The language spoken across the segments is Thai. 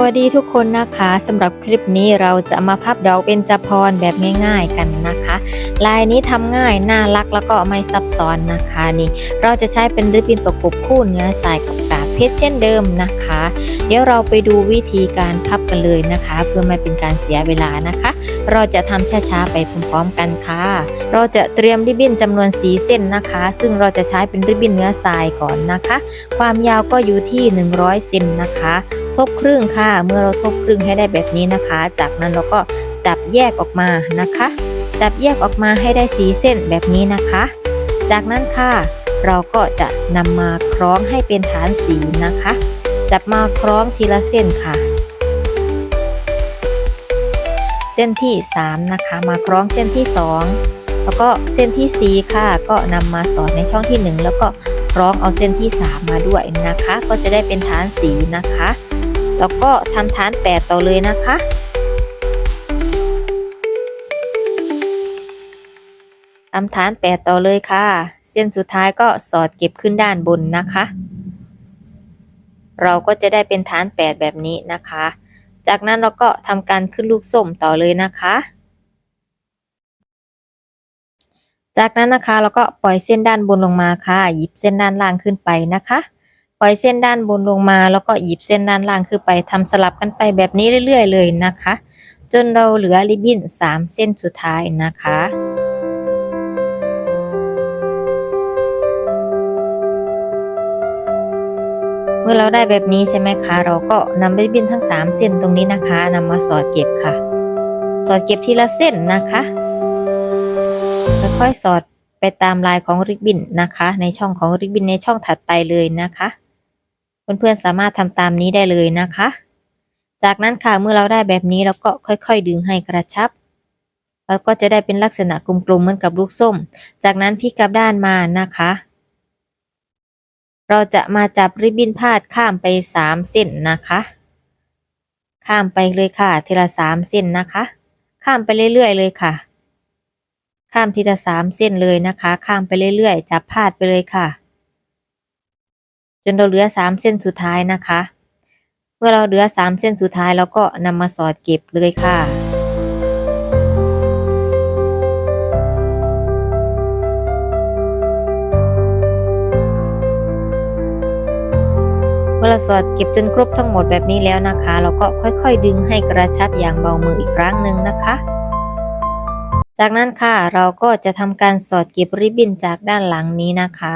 วัสดีทุกคนนะคะสำหรับคลิปนี้เราจะมาพับดอกเบญจพรแบบง่ายๆกันนะคะ ลายนี้ทำง่ายน่ารักแล้วก็ไม่ซับซ้อนนะคะนี่ เราจะใช้เป็นริบบิ้นประกบคู่เนื้อสายกับ เพชรเช่นเดิมนะคะ เดี๋ยวเราไปดูวิธีการพับกันเลยนะคะ เพื่อไม่เป็นการเสียเวลานะคะ เราจะทำช้าๆไปพร้อมๆกันค่ะ เราจะเตรียมริบบิ้นจำนวนสีเส้นนะคะ ซึ่งเราจะใช้เป็นริบบิ้นเนื้อทรายก่อนนะคะ ความยาวก็อยู่ที่ 100เซนนะคะ ทบครึ่งค่ะ เมื่อเราทบครึ่งให้ได้แบบนี้นะคะ จากนั้นเราก็จับแยกออกมานะคะ จับแยกออกมาให้ได้สีเส้นแบบนี้นะคะ จากนั้นค่ะ เราก็จะนำมาคล้องให้เป็นฐานสีนะคะ จับมาคล้องทีละเส้นค่ะ เส้นที่ 3 นะคะ มาคล้องเส้นที่ 2 แล้วก็เส้นที่ 4 ค่ะ ก็นำมาสอดในช่องที่ 1 แล้วก็คล้องเอาเส้นที่ 3 มาด้วยนะคะ ก็จะได้เป็นฐานสีนะคะ แล้วก็ทำฐาน 8 ต่อเลยนะคะทำฐาน 8 ต่อเลยค่ะ เส้นสุดท้ายก็สอดเก็บขึ้นด้านบนนะคะ เราก็จะได้เป็นฐาน 8 แบบนี้นะคะ จากนั้นเราก็ทำการขึ้นลูกส้มต่อเลยนะคะ จากนั้นนะคะเราก็ปล่อยเส้นด้านบนลงมาค่ะ หยิบเส้นด้านล่างขึ้นไปนะคะ ปล่อยเส้นด้านบนลงมา แล้วก็หยิบเส้นด้านล่างขึ้นไปทำสลับกันไปแบบนี้เรื่อย ๆ เลยนะคะ จนเราเหลือริบบิ้น 3 เส้นสุดท้ายนะคะ เมื่อเราได้แบบนี้ใช่ไหมคะ เราก็นำริบบิ้นทั้ง 3 เส้นตรงนี้นะคะนำมาสอดเก็บค่ะ สอดเก็บทีละเส้นนะคะค่อยๆสอดไปตามลายของริบบิ้นนะคะ ในช่องของริบบิ้นในช่องถัดไปเลยนะคะเพื่อนๆสามารถทำตามนี้ได้เลยนะคะ จากนั้นค่ะเมื่อเราได้แบบนี้เราก็ค่อยๆ ดึงให้กระชับแล้วก็จะได้เป็นลักษณะกลมๆเหมือนกับลูกส้ม จากนั้นพลิกกลับด้านมานะคะ เราจะมาจับริบบิ้นพาดข้ามไป3เส้นนะคะ ข้ามไปเลยค่ะ ทีละ3เส้นนะคะ ข้ามไปเรื่อยๆเลยค่ะ ข้ามทีละ3เส้นเลยนะคะ ข้ามไปเรื่อยๆ จับพาดไปเลยค่ะ จนเราเหลือ3เส้นสุดท้ายนะคะ เมื่อเราเหลือ3เส้นสุดท้ายเราก็นำมาสอดเก็บเลยค่ะ อเราสอดเก็บจนครบทั้งหมดแบบนี้แล้วนะคะ เราก็ค่อยๆ ดึงให้กระชับอย่างเบามืออีกครั้งหนึ่งนะคะ จากนั้นค่ะเราก็จะทำการสอดเก็บริบบิ้นจากด้านหลังนี้นะคะ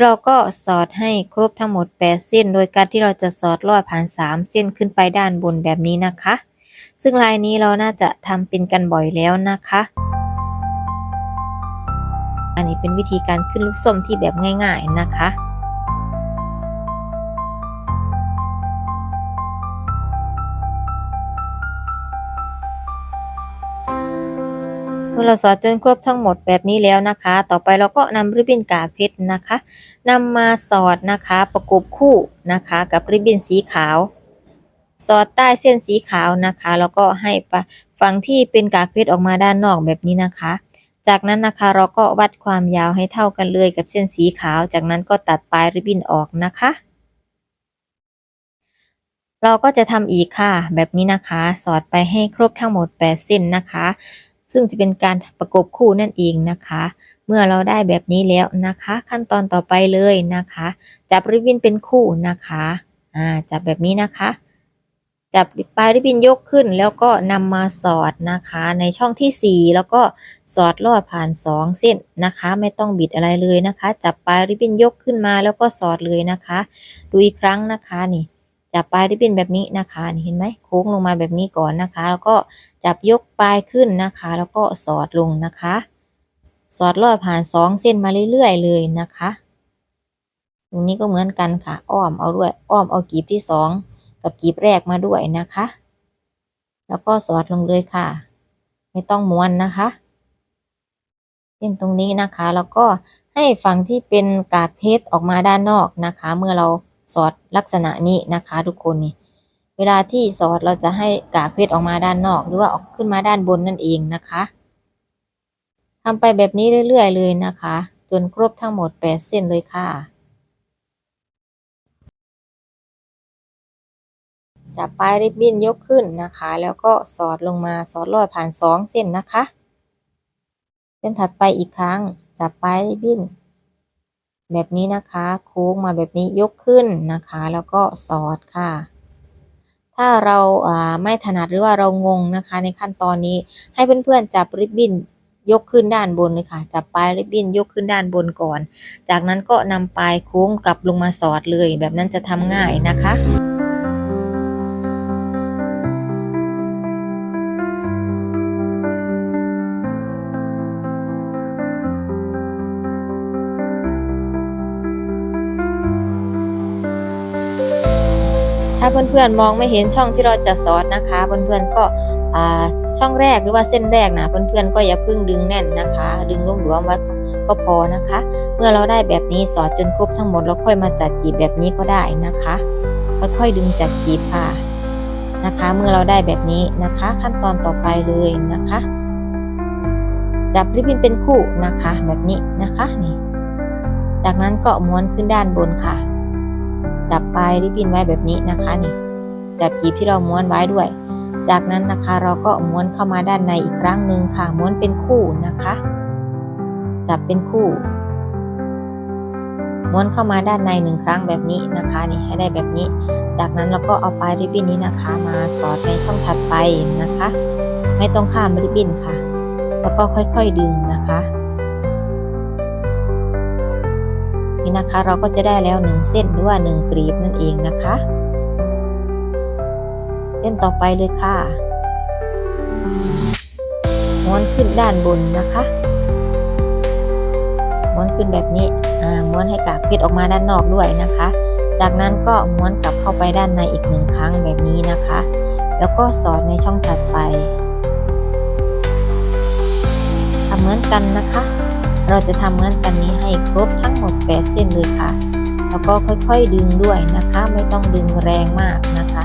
เราก็สอดให้ครบทั้งหมด 8 เส้น โดยการที่เราจะสอดลอดผ่าน 3 เส้นขึ้นไปด้านบนแบบนี้นะคะ ซึ่งลายนี้เราน่าจะทำเป็นกันบ่อยแล้วนะคะ อันนี้เป็นวิธีการขึ้นลูกส้มที่แบบง่าย ๆนะคะ อเราสอดจนครบทั้งหมดแบบนี้แล้วนะคะ ต่อไปเราก็นำริบบิ้นกากเพชรนะคะนำมาสอดนะคะประกบคู่นะคะ กับริบบิ้นสีขาว สอดใต้เส้นสีขาวนะคะ แล้วก็ให้ฝั่งที่เป็นกากเพชรออกมาด้านนอกแบบนี้นะคะ จากนั้นนะคะเราก็วัดความยาวให้เท่ากันเลยกับเส้นสีขาว จากนั้นก็ตัดปลายริบบิ้นออกนะคะเราก็จะทำอีกค่ะ แบบนี้นะคะ สอดไปให้ครบทั้งหมด 8 เส้นนะคะ ซึ่งจะเป็นการประกบคู่นั่นเองนะคะ เมื่อเราได้แบบนี้แล้วนะคะ ขั้นตอนต่อไปเลยนะคะ จับริบบิ้นเป็นคู่นะคะอ่าจับแบบนี้นะคะ จับปลายริบบิ้นยกขึ้นแล้วก็นำมาสอดนะคะ ในช่องที่ 4 แล้วก็สอดลอดผ่าน 2 เส้นนะคะ ไม่ต้องบิดอะไรเลยนะคะ จับปลายริบบิ้นยกขึ้นมาแล้วก็สอดเลยนะคะ ดูอีกครั้งนะคะนี่ จับปลายริบบิ้นแบบนี้นะคะนี่เห็นไหมโค้งลงมาแบบนี้ก่อนนะคะ แล้วก็จับยกปลายขึ้นนะคะ แล้วก็สอดลงนะคะ สอดลอดผ่านสองเส้นมาเรื่อยๆเลยนะคะตรงนี้ก็เหมือนกันค่ะ อ้อมเอาด้วยอ้อมเอากีบที่สองกับกีบแรกมาด้วยนะคะ แล้วก็สอดลงเลยค่ะ ไม่ต้องม้วนนะคะเส้นตรงนี้นะคะ แล้วก็ให้ฝั่งที่เป็นกากเพชรออกมาด้านนอกนะคะ เมื่อเรา สอดลักษณะนี้นะคะ ทุกคนนี่เวลาที่สอดเราจะให้กากเพชรออกมาด้านนอก หรือว่าออกขึ้นมาด้านบนนั่นเองนะคะทำไปแบบนี้เรื่อยๆเลยนะคะจนครบทั้งหมด 8 เส้นเลยค่ะ จับปลายริบบิ้นยกขึ้นนะคะ แล้วก็สอดลงมาสอดลอดผ่านสองเส้นนะคะ เส้นถัดไปอีกครั้ง จับปลายริบบิ้น แบบนี้นะคะ โค้งมาแบบนี้ยกขึ้นนะคะ แล้วก็สอดค่ะ ถ้าเราไม่ถนัดหรือว่าเรางงนะคะ ในขั้นตอนนี้ให้เพื่อนๆจับริบบิ้นยกขึ้นด้านบนเลยค่ะ จับปลายริบบิ้นยกขึ้นด้านบนก่อน จากนั้นก็นำปลายโค้งกลับลงมาสอดเลย แบบนั้นจะทำง่ายนะคะ เพื่อนๆมองไม่เห็นช่องที่เราจะสอดนะคะ เพื่อนๆก็ช่องแรกหรือว่าเส้นแรกนะเพื่อนๆก็อย่าเพิ่งดึงแน่นนะคะ ดึงหลวมๆไว้ก็พอนะคะ เมื่อเราได้แบบนี้สอดจนครบทั้งหมดแล้วค่อยมาจัดกีบแบบนี้ก็ได้นะคะค่อยๆดึงจัดกีบค่ะนะคะ เมื่อเราได้แบบนี้นะคะ ขั้นตอนต่อไปเลยนะคะ จับริบบิ้นเป็นคู่นะคะ แบบนี้นะคะนี่จากนั้นก็ม้วนขึ้นด้านบนค่ะ จับปลายริบบิ้นไว้แบบนี้นะคะนี่จับกีบที่เราม้วนไว้ด้วย จากนั้นนะคะเราก็ม้วนเข้ามาด้านในอีกครั้งหนึ่งค่ะม้วนเป็นคู่นะคะ จับเป็นคู่ ม้วนเข้ามาด้านในหนึ่งครั้งแบบนี้นะคะนี่ให้ได้แบบนี้ จากนั้นเราก็เอาปลายริบบิ้นนี้นะคะ มาสอดในช่องถัดไปนะคะ ไม่ต้องข้ามริบบิ้นค่ะ แล้วก็ค่อยๆดึงนะคะ นี่นะคะ เราก็จะได้แล้วหนึ่งเส้นหรือว่าหนึ่งกรีบนั่นเองนะคะ เส้นต่อไปเลยค่ะม้วนขึ้นด้านบนนะคะม้วนขึ้นแบบนี้อ่าม้วนให้กากเพชรออกมาด้านนอกด้วยนะคะ จากนั้นก็ม้วนกลับเข้าไปด้านในอีกหนึ่งครั้งแบบนี้นะคะ แล้วก็สอดในช่องถัดไปทำเหมือนกันนะคะ เราจะทำเหมือนกันนี้ให้ครบทั้งหมด8เส้นเลยค่ะ แล้วก็ค่อยๆดึงด้วยนะคะ ไม่ต้องดึงแรงมากนะคะ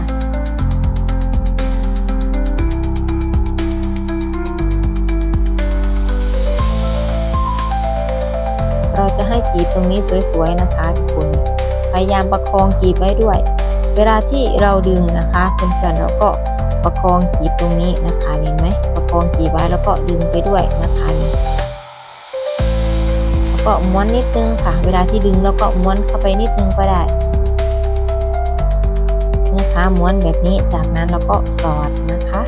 เราจะให้กีบตรงนี้สวยๆนะคะทุกคนพยายามประคองกีบไว้ด้วย เวลาที่เราดึงนะคะเพื่อนๆเราก็ประคองกีบตรงนี้นะคะเห็นไหมประคองกีบไว้แล้วก็ดึงไปด้วยนะคะนี่ ก็ม้วนนิดนึงค่ะ เวลาที่ดึงแล้วก็ม้วนเข้าไปนิดนึงก็ได้นะคะม้วนแบบนี้จากนั้นเราก็สอดนะคะ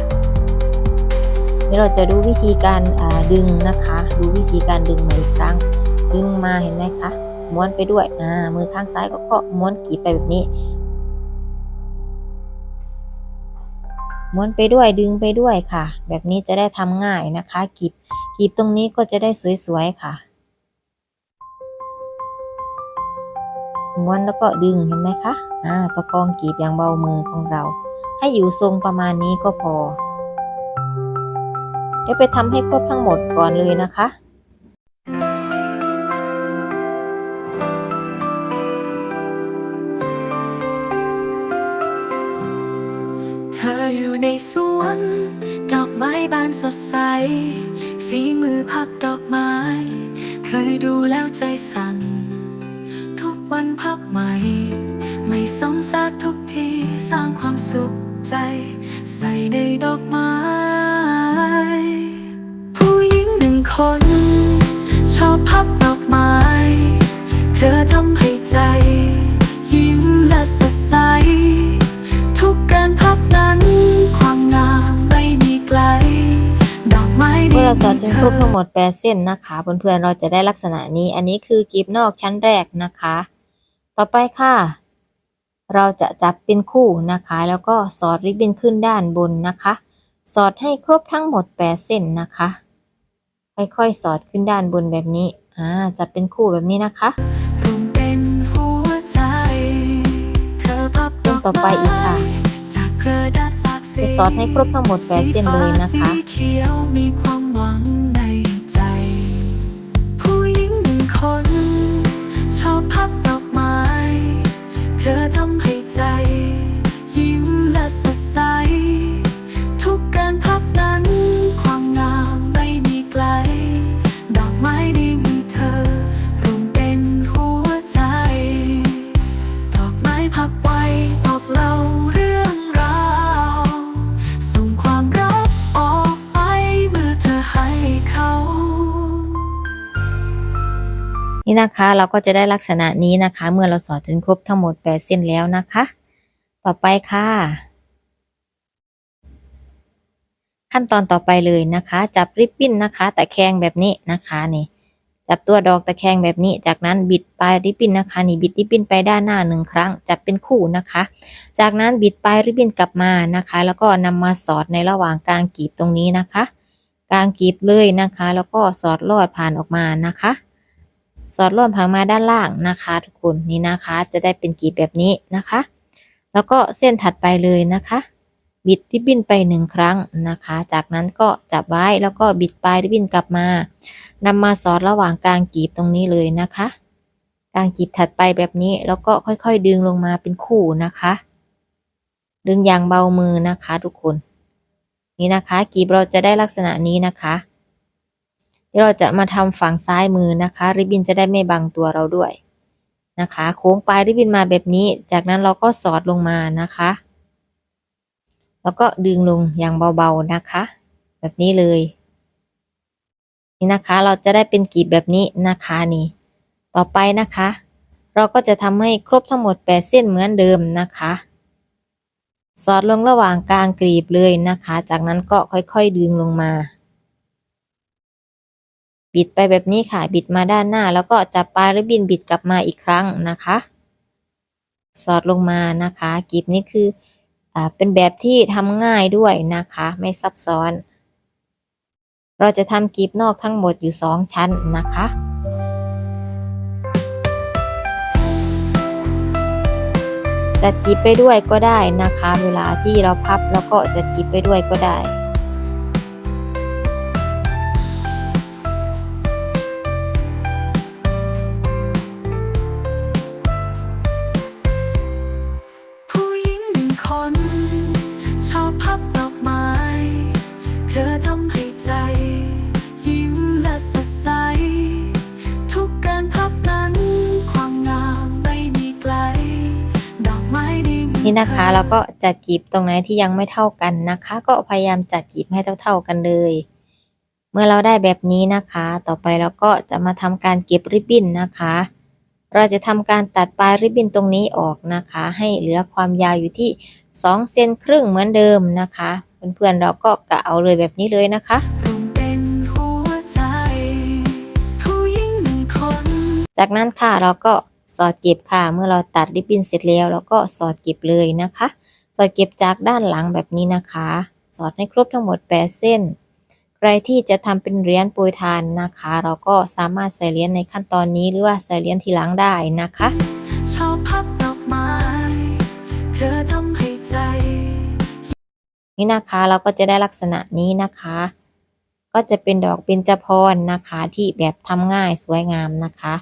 เดี๋ยวเราจะดูวิธีการดึงนะคะ ดูวิธีการดึงมาอีกครั้ง ดึงมาเห็นไหมคะม้วนไปด้วยอ่ามือข้างซ้ายก็ก็ม้วนกีบไปแบบนี้ม้วนไปด้วยดึงไปด้วยค่ะ แบบนี้จะได้ทำง่ายนะคะกีบกีบตรงนี้ก็จะได้สวยๆค่ะ ม้วนแล้วก็ดึงเห็นไหมคะอ่าประคองกีบอย่างเบามือของเรา ให้อยู่ทรงประมาณนี้ก็พอ เดี๋ยวไปทำให้ครบทั้งหมดก่อนเลยนะคะเธออยู่ในสวน ดอกไม้บานสดใส ฝีมือพับดอกไม้ เคยดูแล้วใจสั่น วันพับใหม่ ไม่ซ้ำซากทุกทีสร้างความสุขใจ ใส่ในดอกไม้ ผู้หญิงหนึ่งคน ชอบพับดอกไม้ เธอทำให้ใจ ยิ้มและสดใส ทุกการพับนั้น ความงามไม่มีไกล ดอกไม้เมื่อเราสอดจนครบทั้งหมด8เส้นนะคะเพื่อนๆเราจะได้ลักษณะนี้อันนี้คือกีบนอกชั้นแรกนะคะ ต่อไปค่ะ เราจะจับเป็นคู่นะคะ แล้วก็สอดริบบิ้นขึ้นด้านบนนะคะ สอดให้ครบทั้งหมด8เส้นนะคะ ค่อยๆสอดขึ้นด้านบนแบบนี้อ่าจับเป็นคู่แบบนี้นะคะรวมเป็นหัวใจเธอพับดอกต่อไปอีกค่ะจากกระดาษหลากสีจะสอดให้ครบทั้งหมด8เส้นเลยนะคะ ธอทำให้ใจ นี่นะคะเราก็จะได้ลักษณะนี้นะคะ เมื่อเราสอดจนครบทั้งหมด8เส้นแล้วนะคะ ต่อไปค่ะ ขั้นตอนต่อไปเลยนะคะ จับริบบิ้นนะคะ ตะแคงแบบนี้นะคะนี่จับตัวดอกตะแคงแบบนี้ จากนั้นบิดปลายริบบิ้นนะคะ นี่บิดริบบิ้นไปด้านหน้าหนึ่งครั้ง จับเป็นคู่นะคะ จากนั้นบิดปลายริบบิ้นกลับมานะคะ แล้วก็นำมาสอดในระหว่างกลางกีบตรงนี้นะคะ กลางกีบเลยนะคะ แล้วก็สอดลอดผ่านออกมานะคะ สอดลอดผ่านมาด้านล่างนะคะ ทุกคนนี่นะคะจะได้เป็นกีบแบบนี้นะคะ แล้วก็เส้นถัดไปเลยนะคะ บิดริบบิ้นไปหนึ่งครั้งนะคะ จากนั้นก็จับไว้แล้วก็บิดปลายริบบิ้นกลับมานำมาสอดระหว่างกลางกีบตรงนี้เลยนะคะกลางกีบถัดไปแบบนี้แล้วก็ค่อยๆ ดึงลงมาเป็นคู่นะคะ ดึงอย่างเบามือนะคะ ทุกคน นี่นะคะกีบเราจะได้ลักษณะนี้นะคะ ดี๋ยวเราจะมาทำฝั่งซ้ายมือนะคะ ริบบิ้นจะได้ไม่บังตัวเราด้วยนะคะ โค้งปลายริบบิ้นมาแบบนี้ จากนั้นเราก็สอดลงมานะคะ แล้วก็ดึงลงอย่างเบาๆนะคะ แบบนี้เลย นี่นะคะเราจะได้เป็นกีบแบบนี้นะคะนี่ ต่อไปนะคะ เราก็จะทำให้ครบทั้งหมด 8 เส้นเหมือนเดิมนะคะสอดลงระหว่างกลางกรีบเลยนะคะ จากนั้นก็ค่อยๆดึงลงมา บิดไปแบบนี้ค่ะ บิดมาด้านหน้า แล้วก็จับปลายริบบินบิดกลับมาอีกครั้งนะคะ สอดลงมานะคะกรีบนี้คืออ่าเป็นแบบที่ทำง่ายด้วยนะคะ ไม่ซับซ้อน เราจะทำกรีบนอกทั้งหมดอยู่ 2 ชั้นนะคะจัดกรีบไปด้วยก็ได้นะคะ เวลาที่เราพับแล้วก็จัดกรีบไปด้วยก็ได้ นี่นะคะเธอแล้วก็จัดกรีบตรงไหนที่ยังไม่เท่ากันนะคะ ก็พยายามจัดกรีบให้เท่าๆกันเลย เมื่อเราได้แบบนี้นะคะ ต่อไปเราก็จะมาทำการเก็บริบบิ้นนะคะ เราจะทำการตัดปลายริบบิ้นตรงนี้ออกนะคะ ให้เหลือความยาวอยู่ที่2เซนครึ่งเหมือนเดิมนะคะเพื่อนๆเราก็กะเอาเลยแบบนี้เลยนะคะรวมเป็นหัวใจผู้หญิงหนึ่งคนจากนั้นค่ะเราก็ สอดเก็บค่ะ เมื่อเราตัดริบบิ้นเสร็จแล้วเราก็สอดเก็บเลยนะคะ สอดเก็บจากด้านหลังแบบนี้นะคะ สอดให้ครบทั้งหมด8เส้น ใครที่จะทำเป็นเหรียญปรยทานนะคะ เราก็สามารถใส่เหรียญในขั้นตอนนี้หรือว่าใส่เหรียญทีหลังได้นะคะชอบพับดอกไม้เธอทำให้ใจ นี่นะคะเราก็จะได้ลักษณะนี้นะคะก็จะเป็นดอกเบญจพรนะคะที่แบบทำง่ายสวยงามนะคะ